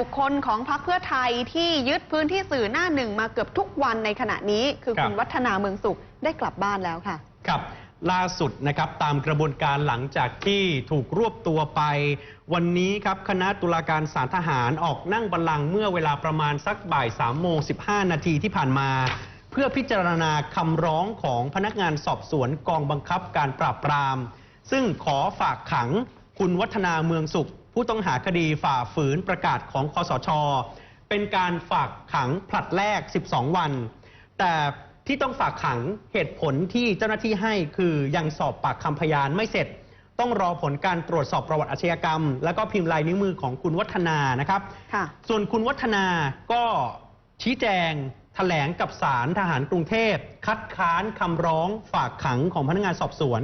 บุคคลของพรรคเพื่อไทยที่ยึดพื้นที่สื่อหน้าหนึ่งมาเกือบทุกวันในขณะนี้ คือครับคุณวัฒนาเมืองสุขได้กลับบ้านแล้วค่ะ ครับ ล่าสุดนะครับตามกระบวนการหลังจากที่ถูกรวบตัวไป วันนี้ครับคณะตุลาการศาลทหารออกนั่งบัลลังก์เมื่อเวลาประมาณสักบ่าย3โมง15 นาทีที่ผ่านมา เพื่อพิจารณาคำร้องของพนักงานสอบสวนกองบังคับการปราบปราม ซึ่งขอฝากขัง คุณวัฒนาเมืองสุข ผู้ต้องหาคดีฝ่าฝืนประกาศของคอสช เป็นการฝากขังผลัดแรก 12 วัน แต่ที่ต้องฝากขังเหตุผลที่เจ้าหน้าที่ให้คือยังสอบปากคำพยานไม่เสร็จ ต้องรอผลการตรวจสอบประวัติอาชญากรรม แล้วก็พิมพ์ลายนิ้วมือของคุณวัฒนานะครับค่ะส่วนคุณวัฒนาก็ชี้แจงแถลงกับศาลทหารกรุงเทพ คัดค้านคำร้องฝากขังของพนักงานสอบสวน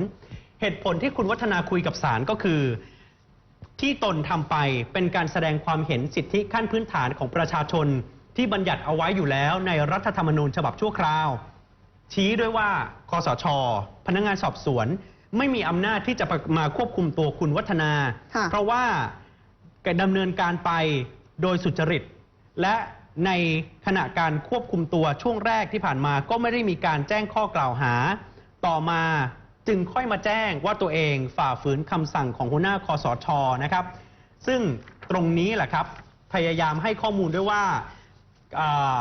เหตุผลที่คุณวัฒนาคุยกับศาลก็คือ ที่ตนทำไปเป็นการแสดงความเห็นสิทธิขั้นพื้นฐานของประชาชน ที่บัญญัติเอาไว้อยู่แล้วในรัฐธรรมนูญฉบับชั่วคราว ชี้ด้วยว่าคอสช พนักงานสอบสวน ไม่มีอำนาจที่จะมาควบคุมตัวคุณวัฒนาค่ะเพราะว่าการดำเนินการไปโดยสุจริต และในขณะการควบคุมตัวช่วงแรกที่ผ่านมาก็ไม่ได้มีการแจ้งข้อกล่าวหา ต่อมา จึงค่อยมาแจ้งว่าตัวเองฝ่าฝืนคำสั่งของหัวหน้าคอสชนะครับ ซึ่งตรงนี้แหละครับ พยายามให้ข้อมูลด้วยว่าอ่า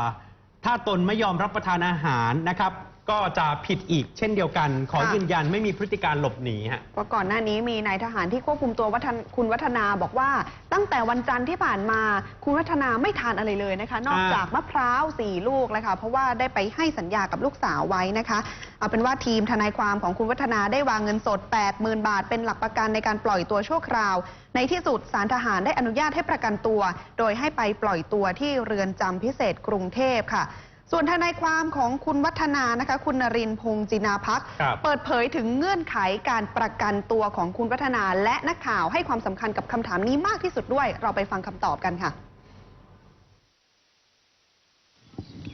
ถ้าตนไม่ยอมรับประทานอาหารนะครับ ก็จะผิดอีกเช่นเดียวกัน ขอค่ะ ยืนยันไม่มีพฤติการหลบหนีฮะ เพราะก่อนหน้านี้มีนายทหารที่ควบคุมตัววัฒนคุณวัฒนาบอกว่า ตั้งแต่วันจันทร์ที่ผ่านมาคุณวัฒนาไม่ทานอะไรเลยนะคะ นอกจากมะพร้าวสี่ลูกเลยค่ะเพราะว่าได้ไปให้สัญญากับลูกสาวไว้นะคะ เอาเป็นว่าทีมทนายความของคุณวัฒนาได้วางเงินสด 80,000 บาท เป็นหลักประกันในการปล่อยตัวชั่วคราว ในที่สุดสารทหารได้อนุญาตให้ประกันตัว โดยให้ไปปล่อยตัวที่เรือนจำพิเศษกรุงเทพค่ะ ส่วนทนายความของคุณวัฒนานะคะ คุณนรินทร์พงษ์จินาพักครับเปิดเผยถึงเงื่อนไขการประกันตัวของคุณวัฒนาและนักข่าวให้ความสำคัญกับคำถามนี้มากที่สุดด้วย เราไปฟังคำตอบกันค่ะ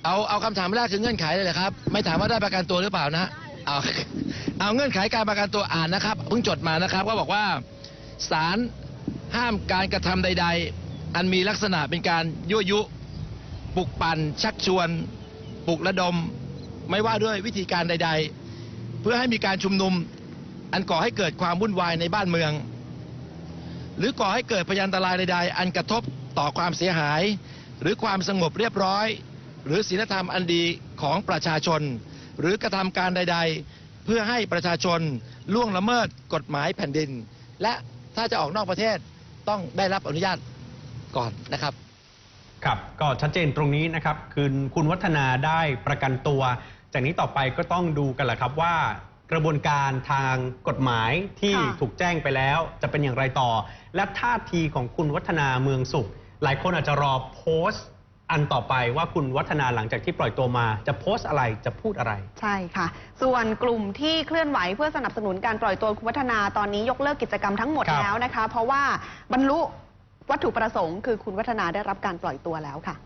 เอาเอาคำถามแรกคือเงื่อนไขเลยเหรอครับ ไม่ถามว่าได้ประกันตัวหรือเปล่านะเอาเอาเงื่อนไขการประกันตัวอ่านนะครับเพิ่งจดมานะครับก็บอกว่าศาลห้ามการกระทำใด ๆ อันมีลักษณะเป็นการยั่วยุปลุกปั่นชักชวน ปลุกระดม ไม่ว่าด้วยวิธีการใด ๆ เพื่อให้มีการชุมนุมอันก่อให้เกิดความวุ่นวายในบ้านเมือง หรือก่อให้เกิดพยันตรายใด ๆ อันกระทบต่อความเสียหาย หรือความสงบเรียบร้อย หรือศีลธรรมอันดีของประชาชน หรือกระทำการใด ๆ เพื่อให้ประชาชนล่วงละเมิดกฎหมายแผ่นดิน และถ้าจะออกนอกประเทศต้องได้รับอนุญาตก่อนนะครับ ครับก็ชัดเจนตรงนี้นะครับคือคุณวัฒนาได้ประกันตัว จากนี้ต่อไปก็ต้องดูกันแหละครับว่ากระบวนการทางกฎหมายที่ค่ะ ถูกแจ้งไปแล้ว จะเป็นอย่างไรต่อ และท่าทีของคุณวัฒนาเมืองสุข หลายคนอาจจะรอโพสต์ อันต่อไปว่าคุณวัฒนาหลังจากที่ปล่อยตัวมา จะโพสต์อะไรจะพูดอะไร ใช่ค่ะ ส่วนกลุ่มที่เคลื่อนไหวเพื่อสนับสนุนการปล่อยตัวคุณวัฒนาตอนนี้ยกเลิกกิจกรรมทั้งหมดครับแล้วนะคะ เพราะว่าบรรลุ วัตถุประสงค์คือคุณวัฒนาได้รับการปล่อยตัวแล้วค่ะ